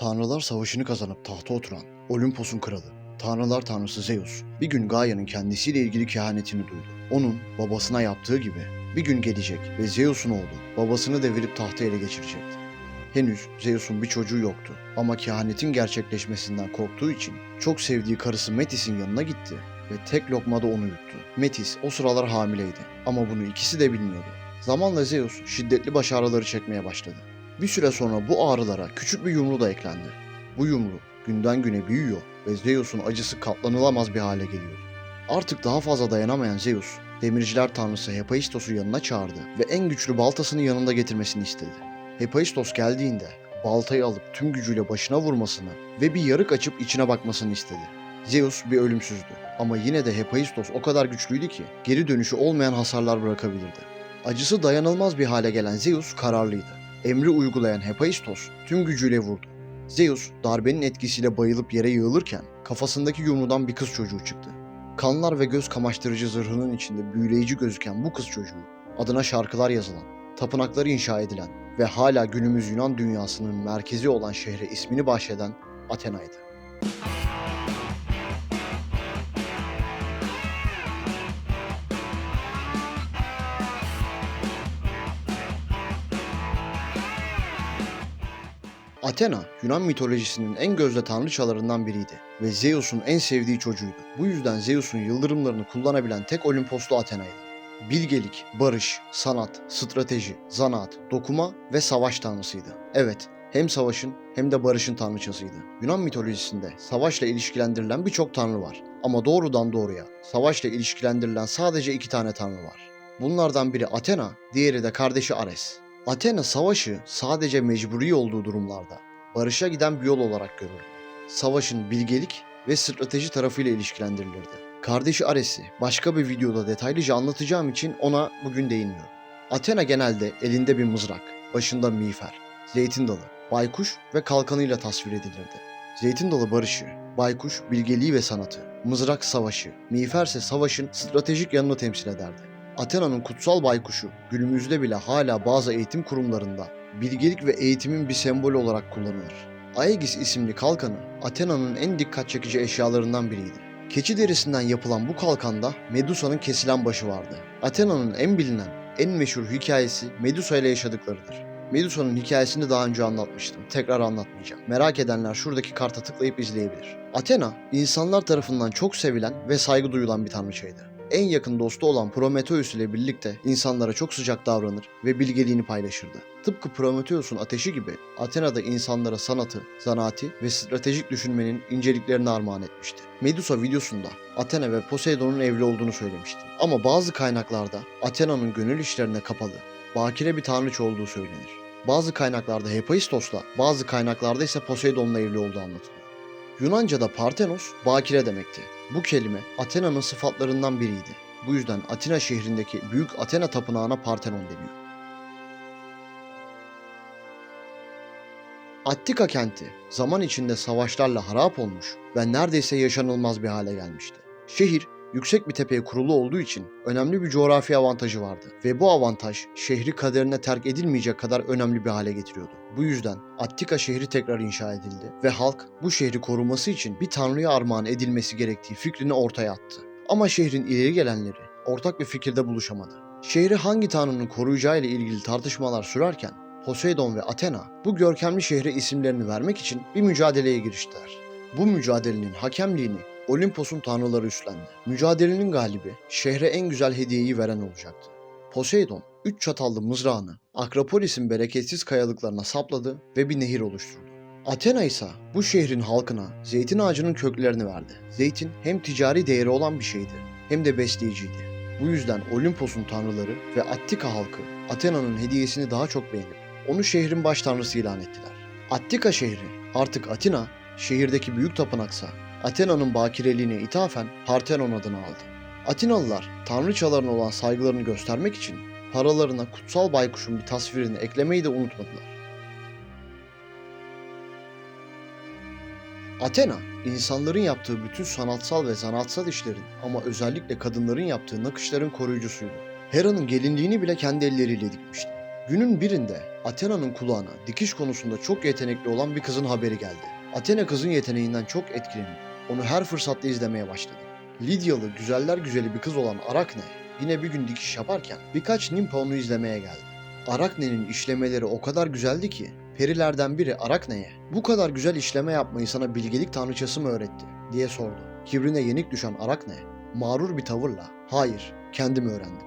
Tanrılar savaşını kazanıp tahta oturan Olimpos'un kralı, Tanrılar tanrısı Zeus bir gün Gaia'nın kendisiyle ilgili kehanetini duydu. Onun babasına yaptığı gibi bir gün gelecek ve Zeus'un oğlu babasını devirip tahtı ele geçirecekti. Henüz Zeus'un bir çocuğu yoktu ama kehanetin gerçekleşmesinden korktuğu için çok sevdiği karısı Metis'in yanına gitti ve tek lokmada onu yuttu. Metis o sıralar hamileydi ama bunu ikisi de bilmiyordu. Zamanla Zeus şiddetli baş ağrıları çekmeye başladı. Bir süre sonra bu ağrılara küçük bir yumru da eklendi. Bu yumru günden güne büyüyor ve Zeus'un acısı katlanılamaz bir hale geliyordu. Artık daha fazla dayanamayan Zeus, demirciler tanrısı Hephaistos'u yanına çağırdı ve en güçlü baltasını yanında getirmesini istedi. Hephaistos geldiğinde baltayı alıp tüm gücüyle başına vurmasını ve bir yarık açıp içine bakmasını istedi. Zeus bir ölümsüzdü ama yine de Hephaistos o kadar güçlüydü ki geri dönüşü olmayan hasarlar bırakabilirdi. Acısı dayanılmaz bir hale gelen Zeus kararlıydı. Emri uygulayan Hephaistos tüm gücüyle vurdu. Zeus darbenin etkisiyle bayılıp yere yığılırken kafasındaki yumrudan bir kız çocuğu çıktı. Kanlar ve göz kamaştırıcı zırhının içinde büyüleyici gözüken bu kız çocuğu adına şarkılar yazılan, tapınakları inşa edilen ve hala günümüz Yunan dünyasının merkezi olan şehre ismini bahşeden Athena'ydı. Athena, Yunan mitolojisinin en gözde tanrıçalarından biriydi ve Zeus'un en sevdiği çocuğuydu. Bu yüzden Zeus'un yıldırımlarını kullanabilen tek Olimposlu Athena'ydı. Bilgelik, barış, sanat, strateji, zanaat, dokuma ve savaş tanrısıydı. Evet, hem savaşın hem de barışın tanrıçasıydı. Yunan mitolojisinde savaşla ilişkilendirilen birçok tanrı var. Ama doğrudan doğruya savaşla ilişkilendirilen sadece iki tane tanrı var. Bunlardan biri Athena, diğeri de kardeşi Ares. Athena savaşı sadece mecburi olduğu durumlarda barışa giden bir yol olarak görürdü. Savaşın bilgelik ve strateji tarafıyla ilişkilendirilirdi. Kardeşi Ares'i başka bir videoda detaylıca anlatacağım için ona bugün değinmiyorum. Athena genelde elinde bir mızrak, başında miğfer, zeytin dalı, baykuş ve kalkanıyla tasvir edilirdi. Zeytin dalı barışı, baykuş bilgeliği ve sanatı, mızrak savaşı, miğfer ise savaşın stratejik yanını temsil ederdi. Athena'nın kutsal baykuşu günümüzde bile hala bazı eğitim kurumlarında bilgelik ve eğitimin bir sembolü olarak kullanılır. Aegis isimli kalkanı Athena'nın en dikkat çekici eşyalarından biriydi. Keçi derisinden yapılan bu kalkanda Medusa'nın kesilen başı vardı. Athena'nın en bilinen, en meşhur hikayesi Medusa ile yaşadıklarıdır. Medusa'nın hikayesini daha önce anlatmıştım. Tekrar anlatmayacağım. Merak edenler şuradaki karta tıklayıp izleyebilir. Athena, insanlar tarafından çok sevilen ve saygı duyulan bir tanrıçaydı en yakın dostu olan Prometheus ile birlikte insanlara çok sıcak davranır ve bilgeliğini paylaşırdı. Tıpkı Prometheus'un ateşi gibi Athena da insanlara sanatı, zanaati ve stratejik düşünmenin inceliklerini armağan etmişti. Medusa videosunda Athena ve Poseidon'un evli olduğunu söylemişti. Ama bazı kaynaklarda Athena'nın gönül işlerine kapalı, bakire bir tanrıç olduğu söylenir. Bazı kaynaklarda Hephaistos'la, bazı kaynaklarda ise Poseidon'la evli olduğu anlatılıyor. Yunanca'da Parthenos, bakire demekti. Bu kelime Athena'nın sıfatlarından biriydi. Bu yüzden Atina şehrindeki Büyük Athena Tapınağı'na Parthenon deniyor. Attika kenti zaman içinde savaşlarla harap olmuş ve neredeyse yaşanılmaz bir hale gelmişti. Şehir yüksek bir tepeye kurulu olduğu için önemli bir coğrafi avantajı vardı ve bu avantaj şehri kaderine terk edilmeyecek kadar önemli bir hale getiriyordu. Bu yüzden Attika şehri tekrar inşa edildi ve halk bu şehri koruması için bir tanrıya armağan edilmesi gerektiği fikrini ortaya attı. Ama şehrin ileri gelenleri ortak bir fikirde buluşamadı. Şehri hangi tanrının koruyacağı ile ilgili tartışmalar sürerken Poseidon ve Athena bu görkemli şehre isimlerini vermek için bir mücadeleye giriştiler. Bu mücadelenin hakemliğini Olimpos'un tanrıları üstlendi. Mücadelenin galibi şehre en güzel hediyeyi veren olacaktı. Poseidon, üç çatallı mızrağını Akropolis'in bereketsiz kayalıklarına sapladı ve bir nehir oluşturdu. Athena ise bu şehrin halkına zeytin ağacının köklerini verdi. Zeytin hem ticari değeri olan bir şeydi hem de besleyiciydi. Bu yüzden Olimpos'un tanrıları ve Attika halkı Athena'nın hediyesini daha çok beğenip onu şehrin baş tanrısı ilan ettiler. Attika şehri artık Atina, şehirdeki büyük tapınaksa Athena'nın bakireliğine ithafen Parthenon adını aldı. Atinalılar tanrıçalarına olan saygılarını göstermek için paralarına kutsal baykuşun bir tasvirini eklemeyi de unutmadılar. Athena, insanların yaptığı bütün sanatsal ve zanatsal işlerin ama özellikle kadınların yaptığı nakışların koruyucusuydu. Hera'nın gelinliğini bile kendi elleriyle dikmişti. Günün birinde Athena'nın kulağına dikiş konusunda çok yetenekli olan bir kızın haberi geldi. Athena kızın yeteneğinden çok etkilenip onu her fırsatta izlemeye başladı. Lidyalı güzeller güzeli bir kız olan Arakne yine bir gün dikiş yaparken birkaç nimpa onu izlemeye geldi. Arakne'nin işlemeleri o kadar güzeldi ki perilerden biri Arakne'ye bu kadar güzel işleme yapmayı sana bilgelik tanrıçası mı öğretti diye sordu. Kibrine yenik düşen Arakne mağrur bir tavırla hayır kendim öğrendim.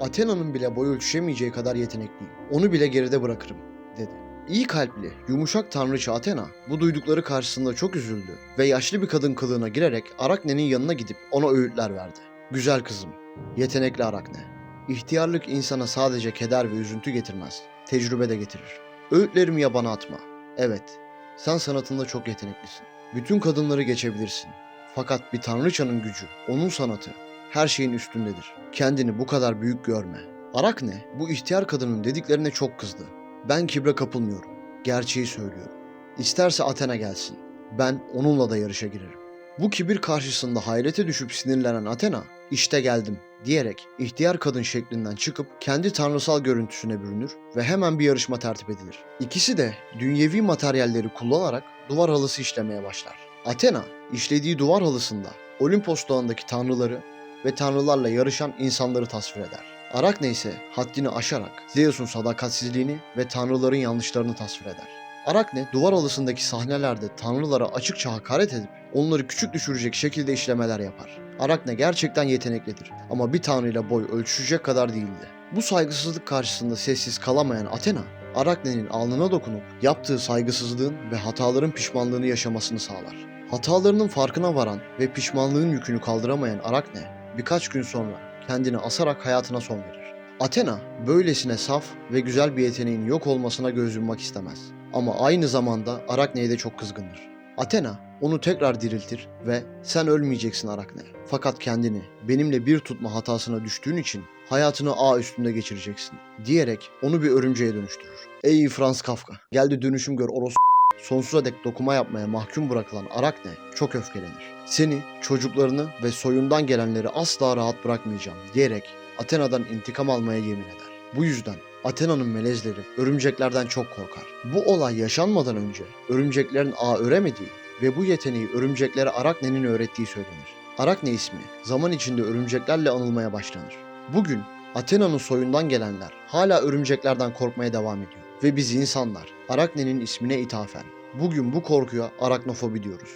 Athena'nın bile boy ölçüşemeyeceği kadar yetenekliyim. Onu bile geride bırakırım dedi. İyi kalpli, yumuşak tanrıça Athena bu duydukları karşısında çok üzüldü ve yaşlı bir kadın kılığına girerek Arakne'nin yanına gidip ona öğütler verdi. Güzel kızım, yetenekli Arakne. İhtiyarlık insana sadece keder ve üzüntü getirmez, tecrübe de getirir. Öğütlerimi yabana atma. Evet, sen sanatında çok yeteneklisin. Bütün kadınları geçebilirsin. Fakat bir tanrıçanın gücü, onun sanatı her şeyin üstündedir. Kendini bu kadar büyük görme. Arakne bu ihtiyar kadının dediklerine çok kızdı. Ben kibre kapılmıyorum. Gerçeği söylüyorum. İsterse Athena gelsin. Ben onunla da yarışa girerim. Bu kibir karşısında hayrete düşüp sinirlenen Athena, işte geldim diyerek ihtiyar kadın şeklinden çıkıp kendi tanrısal görüntüsüne bürünür ve hemen bir yarışma tertip edilir. İkisi de dünyevi materyalleri kullanarak duvar halısı işlemeye başlar. Athena işlediği duvar halısında Olimpos dağındaki tanrıları ve tanrılarla yarışan insanları tasvir eder. Arakne ise haddini aşarak Zeus'un sadakatsizliğini ve tanrıların yanlışlarını tasvir eder. Arakne duvar halısındaki sahnelerde tanrılara açıkça hakaret edip onları küçük düşürecek şekilde işlemeler yapar. Arakne gerçekten yeteneklidir ama bir tanrıyla boy ölçüşecek kadar değildi. Bu saygısızlık karşısında sessiz kalamayan Athena, Arakne'nin alnına dokunup yaptığı saygısızlığın ve hataların pişmanlığını yaşamasını sağlar. Hatalarının farkına varan ve pişmanlığın yükünü kaldıramayan Arakne birkaç gün sonra kendini asarak hayatına son verir. Athena böylesine saf ve güzel bir yeteneğin yok olmasına göz yummak istemez. Ama aynı zamanda Arakne'ye de çok kızgındır. Athena onu tekrar diriltir ve sen ölmeyeceksin Arakne. Fakat kendini benimle bir tutma hatasına düştüğün için hayatını ağ üstünde geçireceksin diyerek onu bir örümceğe dönüştürür. Ey Franz Kafka geldi dönüşüm gör oros sonsuza dek dokuma yapmaya mahkum bırakılan Arakne çok öfkelenir. Seni, çocuklarını ve soyundan gelenleri asla rahat bırakmayacağım diyerek Athena'dan intikam almaya yemin eder. Bu yüzden Athena'nın melezleri örümceklerden çok korkar. Bu olay yaşanmadan önce örümceklerin ağ öremediği ve bu yeteneği örümceklere Arakne'nin öğrettiği söylenir. Arakne ismi zaman içinde örümceklerle anılmaya başlanır. Bugün Athena'nın soyundan gelenler hala örümceklerden korkmaya devam ediyor. Ve biz insanlar Arakne'nin ismine ithafen bugün bu korkuya araknofobi diyoruz.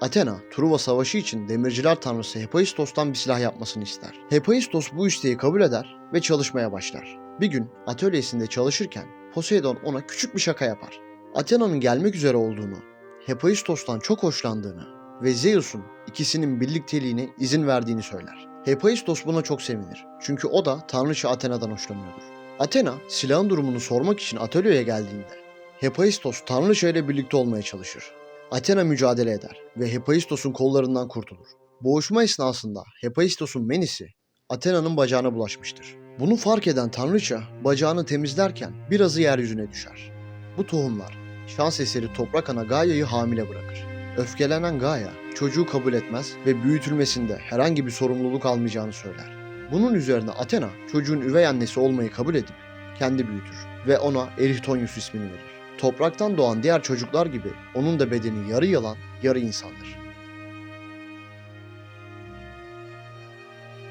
Athena, Truva Savaşı için demirciler tanrısı Hephaistos'tan bir silah yapmasını ister. Hephaistos bu isteği kabul eder ve çalışmaya başlar. Bir gün atölyesinde çalışırken Poseidon ona küçük bir şaka yapar. Athena'nın gelmek üzere olduğunu, Hephaistos'tan çok hoşlandığını ve Zeus'un ikisinin birlikteliğine izin verdiğini söyler. Hephaistos buna çok sevinir. Çünkü o da tanrıça Athena'dan hoşlanıyordur. Athena silahın durumunu sormak için atölyeye geldiğinde Hephaistos tanrıça ile birlikte olmaya çalışır. Athena mücadele eder ve Hephaistos'un kollarından kurtulur. Boğuşma esnasında Hephaistos'un menisi Athena'nın bacağına bulaşmıştır. Bunu fark eden tanrıça bacağını temizlerken birazı yeryüzüne düşer. Bu tohumlar şans eseri toprak ana Gaia'yı hamile bırakır. Öfkelenen Gaia çocuğu kabul etmez ve büyütülmesinde herhangi bir sorumluluk almayacağını söyler. Bunun üzerine Athena çocuğun üvey annesi olmayı kabul edip kendi büyütür ve ona Erichtonius ismini verir. Topraktan doğan diğer çocuklar gibi onun da bedeni yarı yalan, yarı insandır.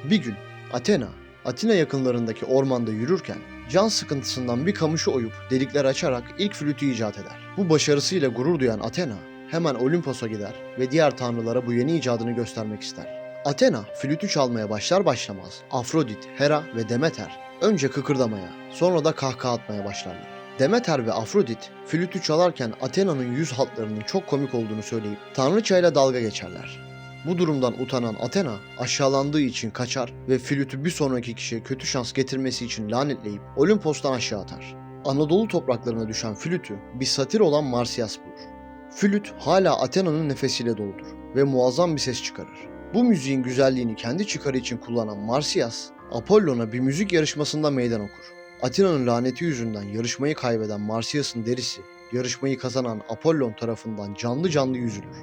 Bir gün Athena, Atina yakınlarındaki ormanda yürürken can sıkıntısından bir kamışı oyup delikler açarak ilk flütü icat eder. Bu başarısıyla gurur duyan Athena hemen Olimpos'a gider ve diğer tanrılara bu yeni icadını göstermek ister. Athena flütü çalmaya başlar başlamaz Afrodit, Hera ve Demeter önce kıkırdamaya sonra da kahkaha atmaya başlarlar. Demeter ve Afrodit flütü çalarken Athena'nın yüz hatlarının çok komik olduğunu söyleyip tanrıçayla dalga geçerler. Bu durumdan utanan Athena aşağılandığı için kaçar ve flütü bir sonraki kişiye kötü şans getirmesi için lanetleyip Olimpos'tan aşağı atar. Anadolu topraklarına düşen flütü bir satir olan Marsyas bulur. Flüt hala Athena'nın nefesiyle doludur ve muazzam bir ses çıkarır. Bu müziğin güzelliğini kendi çıkarı için kullanan Marsyas, Apollon'a bir müzik yarışmasında meydan okur. Atina'nın laneti yüzünden yarışmayı kaybeden Marsyas'ın derisi, yarışmayı kazanan Apollon tarafından canlı canlı yüzülür.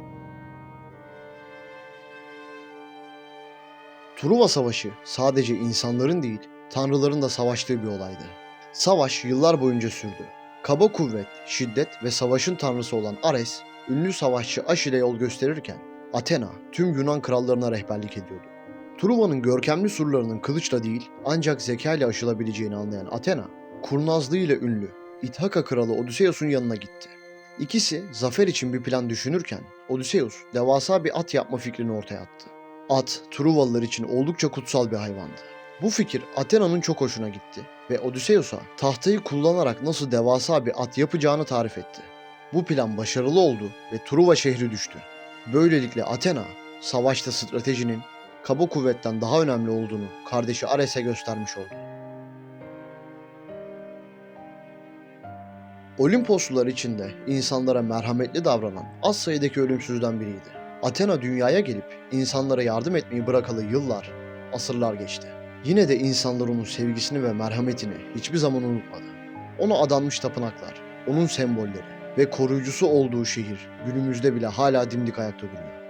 Truva Savaşı sadece insanların değil, tanrıların da savaştığı bir olaydı. Savaş yıllar boyunca sürdü. Kaba kuvvet, şiddet ve savaşın tanrısı olan Ares, ünlü savaşçı Aşil'e yol gösterirken Athena tüm Yunan krallarına rehberlik ediyordu. Truva'nın görkemli surlarının kılıçla değil ancak zeka ile aşılabileceğini anlayan Athena, kurnazlığıyla ünlü İthaka kralı Odysseus'un yanına gitti. İkisi zafer için bir plan düşünürken Odysseus devasa bir at yapma fikrini ortaya attı. At, Truvalılar için oldukça kutsal bir hayvandı. Bu fikir Athena'nın çok hoşuna gitti ve Odysseus'a tahtayı kullanarak nasıl devasa bir at yapacağını tarif etti. Bu plan başarılı oldu ve Truva şehri düştü. Böylelikle Athena, savaşta stratejinin kaba kuvvetten daha önemli olduğunu kardeşi Ares'e göstermiş oldu. Olimposlular içinde insanlara merhametli davranan az sayıdaki ölümsüzden biriydi. Athena dünyaya gelip insanlara yardım etmeyi bırakalı yıllar, asırlar geçti. Yine de insanlar onun sevgisini ve merhametini hiçbir zaman unutmadı. Ona adanmış tapınaklar, onun sembolleri ve koruyucusu olduğu şehir günümüzde bile hala dimdik ayakta duruyor.